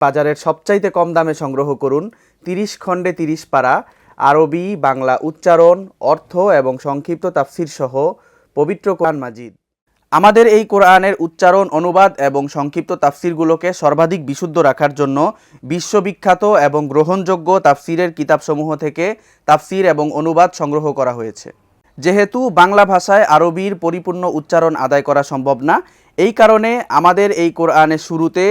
বাজারের সবচাইতে কম দামে সংগ্রহ করুন তিরিশ খণ্ডে তিরিশ পারা আরবি, বাংলা উচ্চারণ, অর্থ এবং সংক্ষিপ্ত তাফসির সহ পবিত্র কোরআন মাজিদ। আমাদের এই কোরআনের উচ্চারণ, অনুবাদ এবং সংক্ষিপ্ত তাফসিরগুলোকে সর্বাধিক বিশুদ্ধ রাখার জন্য বিশ্ববিখ্যাত এবং গ্রহণযোগ্য তাফসিরের কিতাবসমূহ থেকে তাফসির এবং অনুবাদ সংগ্রহ করা হয়েছে। যেহেতু বাংলা ভাষায় আরবির পরিপূর্ণ উচ্চারণ আদায় করা সম্ভব না এই কারণে আমাদের এই কোরআনের শুরুতে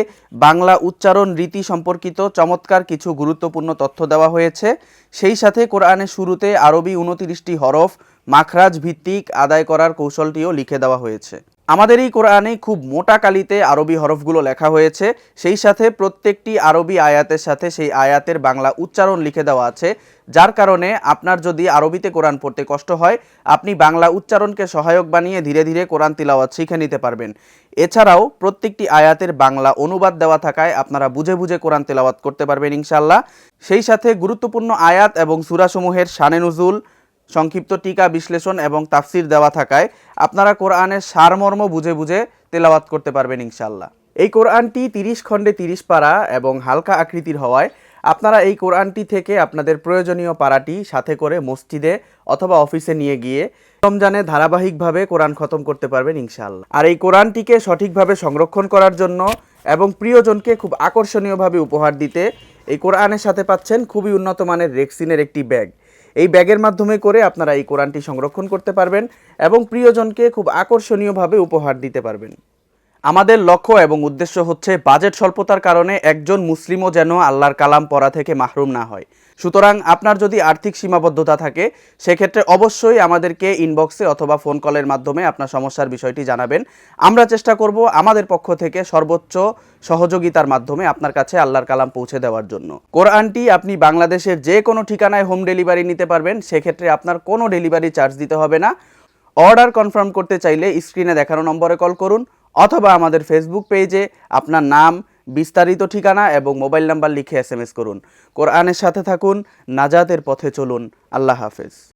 বাংলা উচ্চারণ রীতি সম্পর্কিত চমৎকার কিছু গুরুত্বপূর্ণ তথ্য দেওয়া হয়েছে। সেই সাথে কোরআনের শুরুতে আরবি উনতিরিশটি হরফ মাখরাজ ভিত্তিক আদায় করার কৌশলটিও লিখে দেওয়া হয়েছে। আমাদের এই কোরআনে খুব মোটা কালিতে আরবি হরফগুলো লেখা হয়েছে। সেই সাথে প্রত্যেকটি আরবি আয়াতের সাথে সেই আয়াতের বাংলা উচ্চারণ লিখে দেওয়া আছে। যার কারণে আপনার যদি আরবিতে কোরআন পড়তে কষ্ট হয়, আপনি বাংলা উচ্চারণকে সহায়ক বানিয়ে ধীরে ধীরে কোরআন তিলাওয়াত শিখে নিতে পারবেন। এছাড়াও প্রত্যেকটি আয়াতের বাংলা অনুবাদ দেওয়া থাকায় আপনারা বুঝে বুঝে কোরআন তেলাওয়াত করতে পারবেন ইনশাল্লাহ সেই সাথে গুরুত্বপূর্ণ আয়াত এবং সুরাসমূহের শানে নুজুল সংক্ষিপ্ত টিকা বিশ্লেষণ এবং তাফসির দেওয়া থাকায় আপনারা কোরআনের সারমর্ম বুঝে বুঝে তেলাওয়াত করতে পারবেন ইনশাল্লাহ এই কোরআনটি তিরিশ খণ্ডে তিরিশ পারা এবং হালকা আকৃতির হওয়ায় আপনারা এই কোরআনটি থেকে আপনাদের প্রয়োজনীয় পারাটি সাথে করে মসজিদে অথবা অফিসে নিয়ে গিয়ে রমজানে ধারাবাহিকভাবে কোরআন খতম করতে পারবেন ইনশাল্লাহ আর এই কোরআনটিকে সঠিকভাবে সংরক্ষণ করার জন্য এবং প্রিয়জনকে খুব আকর্ষণীয়ভাবে উপহার দিতে এই কোরআনের সাথে পাচ্ছেন খুবই উন্নত মানের রেক্সিনের একটি ব্যাগ। এই ব্যাগের মাধ্যমে করে আপনারা এই কোরআনটি সংরক্ষণ করতে পারবেন এবং প্রিয়জনকে খুব আকর্ষণীয়ভাবে উপহার দিতে পারবেন। আমাদের লক্ষ্য এবং উদ্দেশ্য হচ্ছে বাজেট স্বল্পতার কারণে একজন মুসলিমও যেন আল্লাহর কালাম পড়া থেকে মাহরুম না হয়। সুতরাং আপনার যদি আর্থিক সীমাবদ্ধতা থাকে, সেক্ষেত্রে অবশ্যই আমাদেরকে ইনবক্সে অথবা ফোন কলের মাধ্যমে আপনার সমস্যার বিষয়টি জানাবেন। আমরা চেষ্টা করব আমাদের পক্ষ থেকে সর্বোচ্চ সহযোগিতার মাধ্যমে আপনার কাছে আল্লাহর কালাম পৌঁছে দেওয়ার জন্য। কোরআনটি আপনি বাংলাদেশের যে কোনো ঠিকানায় হোম ডেলিভারি নিতে পারবেন, সেক্ষেত্রে আপনার কোনো ডেলিভারি চার্জ দিতে হবে না। অর্ডার কনফার্ম করতে চাইলে স্ক্রিনে দেখানো নম্বরে কল করুন। অথবা আমাদের ফেসবুক পেজে আপনার নাম, বিস্তারিত ঠিকানা এবং মোবাইল নাম্বার লিখে এস করুন। কোরআনের সাথে থাকুন, নাজাতের পথে চলুন। আল্লাহ হাফেজ।